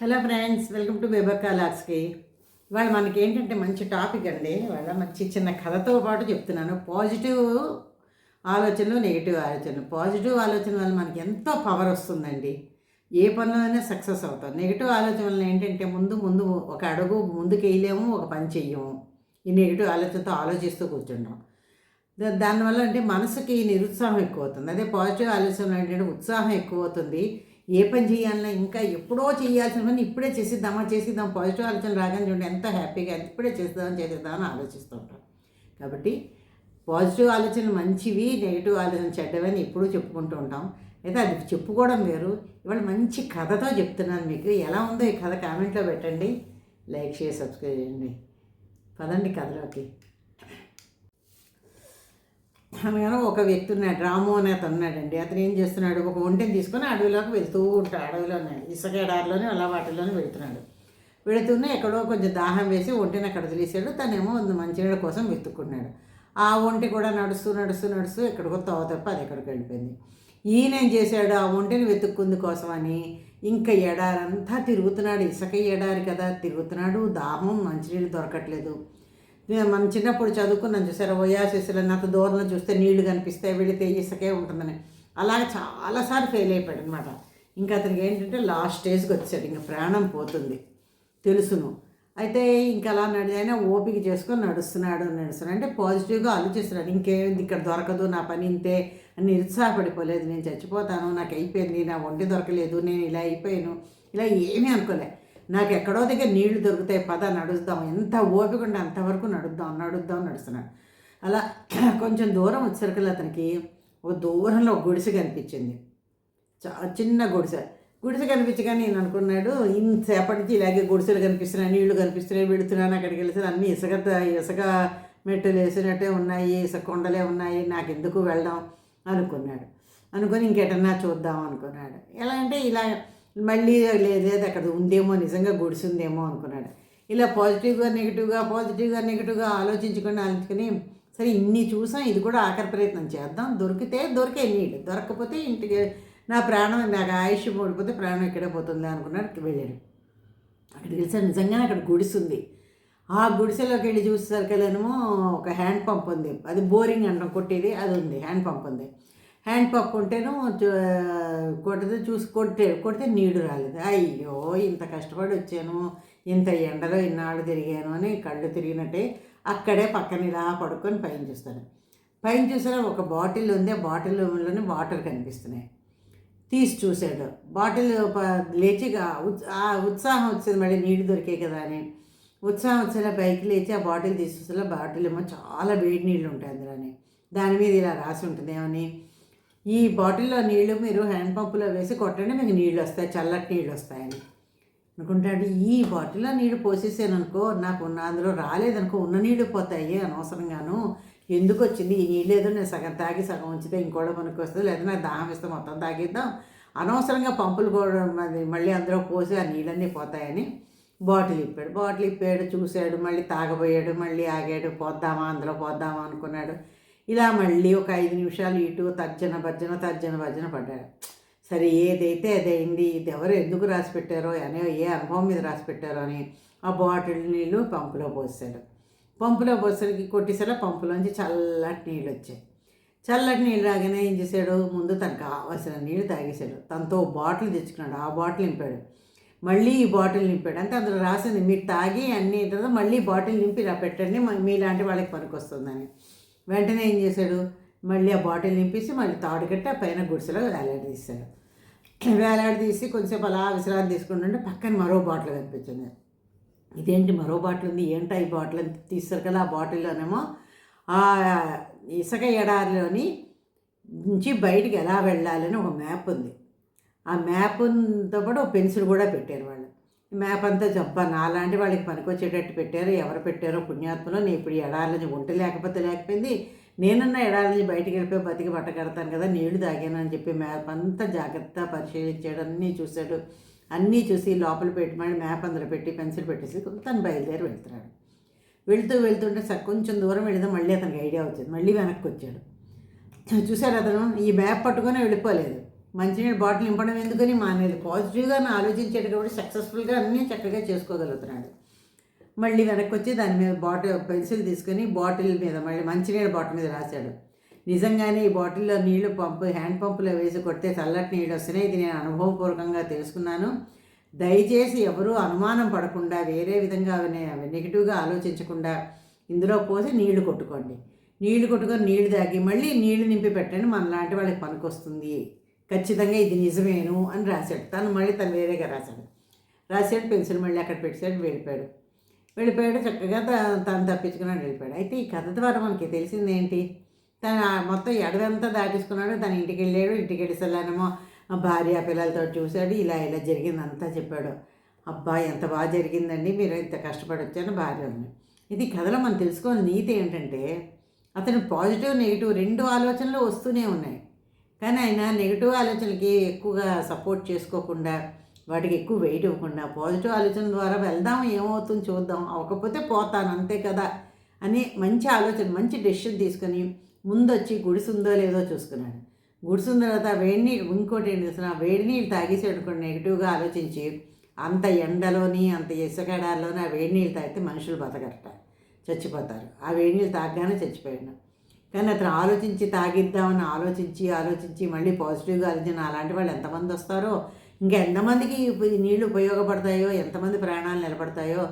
Hello friends welcome to Bebakka లాక్స్కి ఇవాళ మనకి ఏంటంటే మంచి టాపిక్ అండి. ఇవాళ మంచి చిన్న కథతో పాటు చెప్తున్నాను. పాజిటివ్ ఆలోచనలు నెగిటివ్ ఆలోచనలు. పాజిటివ్ ఆలోచన వల్ల మనకి ఎంతో పవర్ వస్తుందండి. ఏ పనిలోనైనా సక్సెస్ అవుతాం. నెగిటివ్ ఆలోచన వల్ల ఏంటంటే ముందు ముందు ఒక అడుగు ముందుకు వేయలేము ఒక పని చెయ్యము. ఈ నెగిటివ్ ఆలోచనతో ఆలోచిస్తూ కూర్చుంటాం. దానివల్ల అంటే మనసుకి నిరుత్సాహం ఎక్కువ అవుతుంది. అదే పాజిటివ్ ఆలోచన ఏంటంటే ఉత్సాహం ఎక్కువ అవుతుంది. ఏ పని చేయాలన్నా ఇంకా ఎప్పుడో చేయాల్సిన పని ఇప్పుడే చేసిద్దామా చేసిద్దాం పాజిటివ్ ఆలోచన రాగానే చూడండి ఎంత హ్యాపీగా ఇప్పుడే చేద్దాం చేసేద్దామని ఆలోచిస్తూ ఉంటాం. కాబట్టి పాజిటివ్ ఆలోచనలు మంచివి నెగిటివ్ ఆలోచన చెడ్డవని ఎప్పుడూ చెప్పుకుంటూ ఉంటాం. అయితే అది చెప్పుకోవడం వేరు. ఇవాళ మంచి కథతో చెప్తున్నాను మీకు. ఎలా ఉందో ఈ కథ కామెంట్లో పెట్టండి. లైక్ షేర్ సబ్స్క్రైబ్ చేయండి. పదండి కథలోకి. అనగానే ఒక వ్యక్తి ఉన్నాడు రాము అనే అతను ఉన్నాడండి. అతను ఏం చేస్తున్నాడు? ఒక ఒంటిని తీసుకొని అడవిలోకి వెళ్తూ ఉంటాడు అడవిలోనే ఇసుక ఎడారిలోనే అలా వాటిలోనే వెళ్తున్నాడు. వెళుతూనే ఎక్కడో కొంచెం దాహం వేసి ఒంటిని అక్కడ వదిలేసాడు తనేమో మంచినీళ్ళ కోసం వెతుక్కున్నాడు. ఆ ఒంటి కూడా నడుస్తూ నడుస్తూ నడుస్తూ ఎక్కడికో తోవ తప్ప అది ఎక్కడికి వెళ్ళిపోయింది. ఈయన ఏం చేశాడు? ఆ ఒంటిని వెతుక్కుంది కోసమని ఇంకా ఎడారంతా తిరుగుతున్నాడు. ఇసుక ఎడారి కదా తిరుగుతున్నాడు. దాహం మంచినీళ్ళు దొరకట్లేదు. మనం చిన్నప్పుడు చదువుకున్నాం చూసారా? ఓయాసిస్లో అంత దూరంలో చూస్తే నీళ్ళు కనిపిస్తాయి వెళితే ఇసుకే ఉంటుందని. అలాగే చాలాసార్లు ఫెయిల్ అయిపోయాడు అనమాట ఇంకా అతనికి ఏంటంటే లాస్ట్ స్టేజ్కి వచ్చాడు ఇంకా ప్రాణం పోతుంది. తెలుసును. అయితే ఇంకా అలా నడి అయినా ఓపిక చేసుకొని నడుస్తున్నాడు నడుస్తున్నాడు. అంటే పాజిటివ్గా ఆలోచిస్తున్నాడు. ఇంకేంది ఇక్కడ దొరకదు నా పని ఇంతే అని నిరుత్సాహపడిపోలేదు. నేను చచ్చిపోతాను నాకు అయిపోయింది నా ఒంటి దొరకలేదు నేను ఇలా అయిపోయాను. ఇలా ఏమీ అనుకోలే. నాకు ఎక్కడో దగ్గర నీళ్ళు దొరుకుతాయి పద నడుద్దాం. ఎంత ఓపిక ఉంటే అంతవరకు నడుద్దాం నడుద్దాం నడుస్తున్నాడు. అలా కొంచెం దూరం వచ్చేసరికి అతనికి ఒక దూరంలో గుడిసె కనిపించింది. చాలా చిన్న గుడిసె. గుడిసె కనిపించగానే నేను అనుకున్నాడు ఇంతసేపటి నుంచి ఇలాగే గుడిసెలు కనిపిస్తున్నాయి నీళ్ళు కనిపిస్తున్నాయి వెళుతున్నాను అక్కడికి వెళ్తే అన్నీ ఇసుక ఇసుక మెట్టులు వేసినట్టే ఉన్నాయి ఇసుక కొండలే ఉన్నాయి నాకు ఎందుకు వెళ్దాం అనుకున్నాడు. అనుకొని ఇంకెటన్నా చూద్దాం అనుకున్నాడు. ఎలా అంటే ఇలా మళ్ళీ లేదేది అక్కడ ఉందేమో నిజంగా గుడిసిందేమో అనుకున్నాడు. ఇలా పాజిటివ్గా నెగిటివ్గా పాజిటివ్గా నెగిటివ్గా ఆలోచించుకొని ఆలోచించుకొని సరే ఇన్ని చూసాం ఇది కూడా ఆఖరి ప్రయత్నం చేద్దాం. దొరికితే దొరికే నీడు దొరకకపోతే ఇంటికి నా ప్రాణం నాకు ఆయుష్ పడిపోతే ప్రాణం ఇక్కడే పోతుంది అనుకున్నాడు వెళ్ళాడు. అక్కడికి వెళ్తే నిజంగానే అక్కడ గుడిసుంది. ఆ గుడిసెలోకి వెళ్ళి చూసేసరికేమో ఒక హ్యాండ్ పంప్ ఉంది. అది బోరింగ్ అంటాం కొట్టేది అది ఉంది హ్యాండ్ పంప్ ఉంది. హ్యాండ్ పంప్ ఉంటేను కొడితే చూసి కొట్టే కొడితే నీడు రాలేదు. అయ్యో ఇంత కష్టపడి వచ్చాను ఇంత ఎండలో ఇన్నాళ్ళు తిరిగాను అని కళ్ళు తిరిగినట్టే అక్కడే పక్కన ఇలా పడుకొని పైన చూస్తాను. పైన చూసారా ఒక బాటిల్ ఉంది ఆ బాటిల్లోని వాటర్ కనిపిస్తున్నాయి. తీసి చూశాడు. బాటిల్ లేచి ఆ ఉత్సాహం వచ్చేది మళ్ళీ నీళ్ళు దొరికే కదా అని. ఉత్సాహం వచ్చేలా పైకి లేచి ఆ బాటిల్ తీసుకొచ్చేలా బాటిల్ ఏమో చాలా వేడి నీళ్ళు ఉంటాయి అందులోని. దాని మీద ఇలా రాసి ఉంటుంది ఏమని ఈ బాటిల్లో నీళ్ళు మీరు హ్యాండ్ పంపులో వేసి కొట్టండి మీకు నీళ్ళు వస్తాయి చల్లటి నీళ్ళు వస్తాయని. అనుకుంటాడు ఈ బాటిల్లో నీళ్ళు పోసేసాను అనుకో నాకు ఉన్న అందులో రాలేదనుకో ఉన్న నీళ్ళు పోతాయి అనవసరంగాను. ఎందుకు వచ్చింది? ఈ నీళ్ళు ఏదో నేను సగం తాగి సగం ఉంచితే ఇంకోటి మనకు వస్తుంది లేదా నాకు దాహం ఇస్తే మొత్తం తాగిద్దాం. అనవసరంగా పంపులు కూడా మరి మళ్ళీ అందులో పోసి ఆ నీళ్ళన్నీ పోతాయని బాటిల్ ఇప్పాడు. బాటిల్ ఇప్పాడు చూశాడు మళ్ళీ తాగబోయాడు మళ్ళీ ఆగాడు పోద్దామా అందులో పోద్దామా అనుకున్నాడు. ఇలా మళ్ళీ ఒక ఐదు నిమిషాలు ఇటు తర్జన భర్జన తర్జన భర్జన పడ్డాడు సరే ఏదైతే అదైంది ఇది ఎవరు ఎందుకు రాసి పెట్టారో అనే ఏ అనుభవం మీద రాసి పెట్టారో అని ఆ బాటిల్ నీళ్ళు పంపులో పోసాడు. పంపులో పోసరికి కొట్టేసరా పంపులోంచి చల్లటి నీళ్ళు వచ్చాయి. చల్లటి నీళ్ళు రాగానే ఏం చేశాడు? ముందు తనకు కావాల్సిన నీళ్ళు తాగేశాడు. తనతో బాటిల్ తెచ్చుకున్నాడు. ఆ బాటిల్ నింపాడు. మళ్ళీ ఈ బాటిల్ నింపాడు. అంటే అందులో రాసింది మీరు తాగి అన్ని తర్వాత మళ్ళీ బాటిల్ నింపి రా పెట్టండి మీలాంటి వాళ్ళకి పనికొస్తుందని. వెంటనే ఏం చేశాడు? మళ్ళీ ఆ బాటిల్ నింపేసి మళ్ళీ తాడు కట్టి ఆ పైన గుడిసెలో వేలాడదీశాడు వేలాడదీసి కొంచెంసేపు అలా విశ్రాంతి తీసుకుంటుంటే పక్కన మరో బాటిల్ కనిపించింది. ఇదేంటి మరో బాటిల్ ఉంది? ఏంటా ఈ బాటిల్ అని తీస్తారు కదా ఆ బాటిల్లోనేమో ఆ ఇసుక ఎడారిలోని నుంచి బయటికి ఎలా వెళ్ళాలని ఒక మ్యాప్ ఉంది. ఆ మ్యాప్తో పాటు ఒక పెన్సిల్ కూడా పెట్టారు వాళ్ళు. మ్యాప్ అంతా చెప్పాను అలాంటి వాళ్ళకి పనికొచ్చేటట్టు పెట్టారు ఎవరు పెట్టారో పుణ్యాత్మలో నేను ఇప్పుడు ఈ నుంచి ఒంటి లేకపోతే లేకపోయింది. నేనన్నా ఎడారి నుంచి బయటికి వెళ్ళిపోయి బతికి బట్ట కడతాను కదా నీళ్ళు తాగానని చెప్పి మ్యాప్ అంతా జాగ్రత్త పరిశీలించాడు అన్నీ చూశాడు. అన్నీ చూసి లోపల పెట్టి మళ్ళీ మ్యాప్ అందులో పెట్టి పెన్సిల్ పెట్టేసి తను బయలుదేరి వెళ్తున్నాడు. వెళ్తూ వెళ్తుంటే కొంచెం దూరం వెళితే మళ్ళీ అతనికి ఐడియా వచ్చింది మళ్ళీ వెనక్కి వచ్చాడు. చూశాడు అతను? ఈ మ్యాప్ పట్టుకొని వెళ్ళిపోలేదు. మంచినీళ్ళు బాటిల్ నింపడం ఎందుకని మానేది? పాజిటివ్గా ఆలోచించేటప్పుడు సక్సెస్ఫుల్గా అన్నీ చక్కగా చేసుకోగలుగుతున్నాడు. మళ్ళీ వెనక్కి వచ్చి దాని మీద బాటిల్ పెన్సిల్ తీసుకొని బాటిల్ మీద మళ్ళీ మంచినీళ్ళ బాటిల్ మీద రాశాడు. నిజంగానే ఈ బాటిల్లో నీళ్ళు పంపు హ్యాండ్ పంపులో వేసి కొడితే చల్లటి నీళ్ళు వస్తున్నాయి. ఇది నేను అనుభవపూర్వకంగా తెలుసుకున్నాను. దయచేసి ఎవరూ అనుమానం పడకుండా వేరే విధంగా నెగిటివ్గా ఆలోచించకుండా ఇందులో పోసి నీళ్ళు కొట్టుకోండి. నీళ్ళు కొట్టుకొని నీళ్ళు తాగి మళ్ళీ నీళ్ళు నింపి పెట్టండి. మన లాంటి వాళ్ళకి పనికొస్తుంది. ఖచ్చితంగా ఇది నిజమేను అని రాశాడు. తను మళ్ళీ తను వేరేగా రాశాడు. రాశాడు పెన్సిల్ మళ్ళీ అక్కడ పెట్టాడు వెళ్ళిపోయాడు. వెళ్ళిపోయాడు చక్కగా త- తను తప్పించుకున్నాడు వెళ్ళిపోయాడు. అయితే ఈ కథ ద్వారా మనకి తెలిసింది ఏంటి? తను ఆ మొత్తం ఎడదంతా దాటేసుకున్నాడు తన ఇంటికి వెళ్ళాడు ఇంటికి వెళ్ళేసలానేమో భార్య పిల్లలతో చూశాడు ఇలా ఇలా జరిగిందంతా చెప్పాడు. అబ్బా ఎంత బాగా జరిగిందండి మీరు ఇంత కష్టపడి వచ్చాను భార్య ఉంది. ఇది కథలో మనం తెలుసుకోవాలి నీతి ఏంటంటే అతను పాజిటివ్ నెగిటివ్ రెండు ఆలోచనలు వస్తూనే ఉన్నాయి. కానీ ఆయన నెగిటివ్ ఆలోచనలకి ఎక్కువగా సపోర్ట్ చేసుకోకుండా వాటికి ఎక్కువ వెయిట్ ఇవ్వకుండా పాజిటివ్ ఆలోచన ద్వారా వెళ్దాం ఏమవుతుందో చూద్దాం అవ్వకపోతే పోతాను అంతే కదా అని మంచి ఆలోచన మంచి డెసిషన్ తీసుకొని ముందొచ్చి గుడిసుందో లేదో చూసుకున్నాడు. గుడిసిన తర్వాత వేడి నీళ్ళు ఇంకోటి ఏం చేసిన వేడి నీళ్ళు తాగేసి అనుకోండి నెగిటివ్గా ఆలోచించి అంత ఎండలోని అంత ఇసుకడాల్లోని ఆ వేడి నీళ్ళు తాగితే మనుషులు బతకట చచ్చిపోతారు. ఆ వేడి నీళ్ళు తాగగానే చచ్చిపోయాడు. కానీ అతను ఆలోచించి తాగిద్దామని ఆలోచించి ఆలోచించి మళ్ళీ పాజిటివ్గా ఆలోచన అలాంటి వాళ్ళు ఎంతమంది వస్తారో ఇంకా ఎంతమందికి నీళ్ళు ఉపయోగపడతాయో ఎంతమంది ప్రాణాలు నిలబడతాయో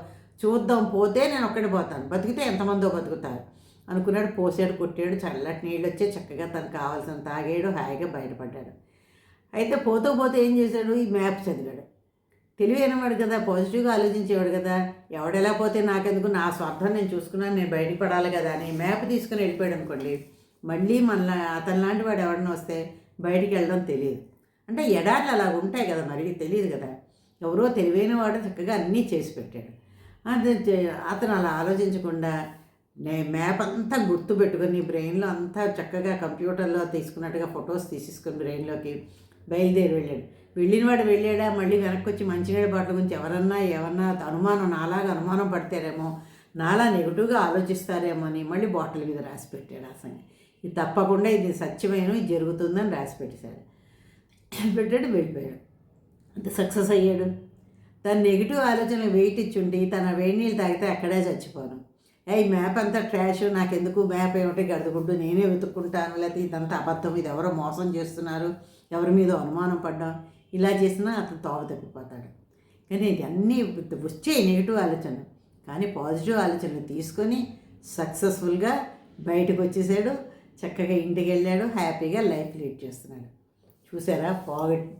చూద్దాం. పోతే నేను ఒక్కడే పోతాను. బతికితే ఎంతమందో బతుకుతారు. అనుకున్నాడు పోసాడు కొట్టాడు చల్లటి నీళ్ళు వచ్చి చక్కగా తనకు కావాల్సిన తాగాడు హాయిగా బయటపడ్డాడు. అయితే పోతూ పోతే ఏం చేశాడు? ఈ మ్యాప్ చదివాడు. తెలివైనవాడు కదా పాజిటివ్గా ఆలోచించేవాడు కదా. ఎవడెలా పోతే నాకెందుకు? నా స్వార్థం నేను చూసుకున్నాను నేను బయటపడాలి కదా అని మ్యాప్ తీసుకుని వెళ్ళిపోయాడు అనుకోండి. మళ్ళీ మన అతని లాంటి వాడు ఎవడన్నా వస్తే బయటికి వెళ్ళడం తెలియదు. అంటే ఎడార్లు అలా ఉంటాయి కదా మరి తెలియదు కదా. ఎవరో తెలివైన వాడు చక్కగా అన్నీ చేసి పెట్టాడు. అది చే- అతను అలా ఆలోచించకుండా నే మ్యాప్ అంతా గుర్తు పెట్టుకొని బ్రెయిన్లో అంతా చక్కగా కంప్యూటర్లో తీసుకున్నట్టుగా ఫొటోస్ తీసేసుకొని బ్రెయిన్లోకి బయలుదేరి వెళ్ళాడు. వెళ్ళినవాడు వెళ్ళాడా? మళ్ళీ వెనక్కి వచ్చి మంచినీళ్ళ బాటల గురించి ఎవరన్నా ఏమన్నా అనుమానం నాలాగా అనుమానం పడతారేమో నాలా నెగిటివ్గా ఆలోచిస్తారేమో అని మళ్ళీ బాటిల్ మీద రాసి పెట్టాడు ఆ సంగతి. ఇది తప్పకుండా ఇది సత్యమైన ఇది జరుగుతుందని రాసి పెట్టేశాడు. పెట్టాడు వెళ్ళిపోయాడు. అంత సక్సెస్ అయ్యాడు. తన నెగిటివ్ ఆలోచనలు వెయిట్ ఇచ్చుండి తన వేడి నీళ్ళు తాగితే అక్కడే చచ్చిపోను. ఏ ఈ మ్యాప్ అంతా ట్రాష్ నాకెందుకు మ్యాప్ ఏమిటి గడుదుగుడ్డు నేనే వెతుక్కుంటాను లేకపోతే ఇదంతా అబద్ధం ఇది ఎవరో మోసం చేస్తున్నారు ఎవరి మీద అనుమానం పడ్డాం ఇలా చేసినా అతను తోవ తప్పిపోతాడు కానీ ఇది అన్నీ వచ్చే నెగిటివ్ ఆలోచన. కానీ పాజిటివ్ ఆలోచనలు తీసుకొని సక్సెస్ఫుల్గా బయటకు వచ్చేసాడు. చక్కగా ఇంటికి వెళ్ళాడు. హ్యాపీగా లైఫ్ లీడ్ చేస్తున్నాడు. చూసారా?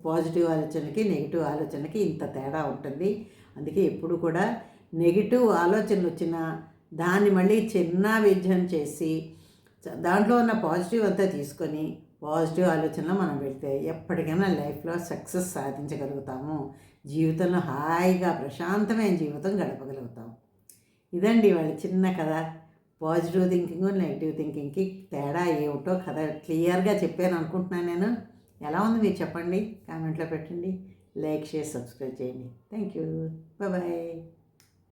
పాజిటివ్ ఆలోచనకి నెగిటివ్ ఆలోచనకి ఇంత తేడా ఉంటుంది. అందుకే ఎప్పుడు కూడా నెగిటివ్ ఆలోచనలు వచ్చినా దాన్ని మళ్ళీ చిన్న విజయం చేసి దాంట్లో ఉన్న పాజిటివ్ అంతా తీసుకొని పాజిటివ్ ఆలోచనలో మనం పెడితే ఎప్పటికైనా లైఫ్లో సక్సెస్ సాధించగలుగుతాము. జీవితంలో హాయిగా ప్రశాంతమైన జీవితం గడపగలుగుతాం. ఇదండి వాళ్ళ చిన్న కథ. పాజిటివ్ థింకింగ్ నెగిటివ్ థింకింగ్కి తేడా ఏమిటో కథ క్లియర్గా చెప్పాను అనుకుంటున్నాను నేను. ఎలా ఉంది మీరు చెప్పండి? కామెంట్లో పెట్టండి. లైక్ షేర్ సబ్స్క్రైబ్ చేయండి. Thank you. బాయ్.